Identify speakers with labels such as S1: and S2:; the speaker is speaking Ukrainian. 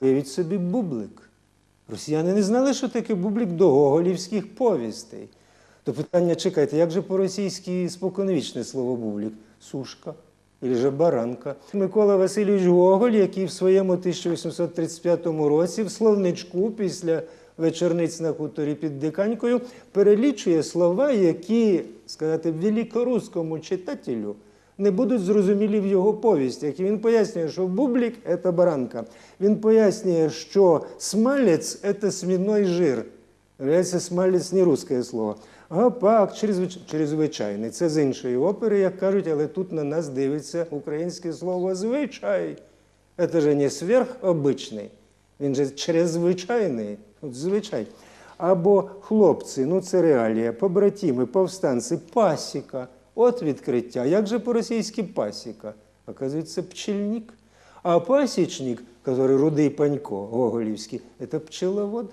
S1: Уявіть собі бублик. Росіяни не знали, що таке бублик до гоголівських повістей. То питання, чекайте, як же по-російськи споконвічне слово бублик? Сушка. Или же баранка. Микола Васильович Гоголь, який в своєму 1835 році в словничку після вечорниць на хуторі під Диканькою перелічує слова, які, сказати, великоруському читателю не будуть зрозумілі в його повістях. І він пояснює, що бублік це баранка. Він пояснює, що смалець це свиной жир. Виявляється, смалець не русське слово. Чрезвич- чрезвичайний. Це з іншої опери, як кажуть, але тут на нас дивиться українське слово звичай. Це ж не сверхобичний. Він же чрезвичайний. От звичай. Або хлопці, ну це реалія, побратими, повстанці, пасіка. От відкриття. Як же по-російськи пасіка? Оказується, пчельник. А пасічник, який рудий панько, гоголівський, це пчеловод.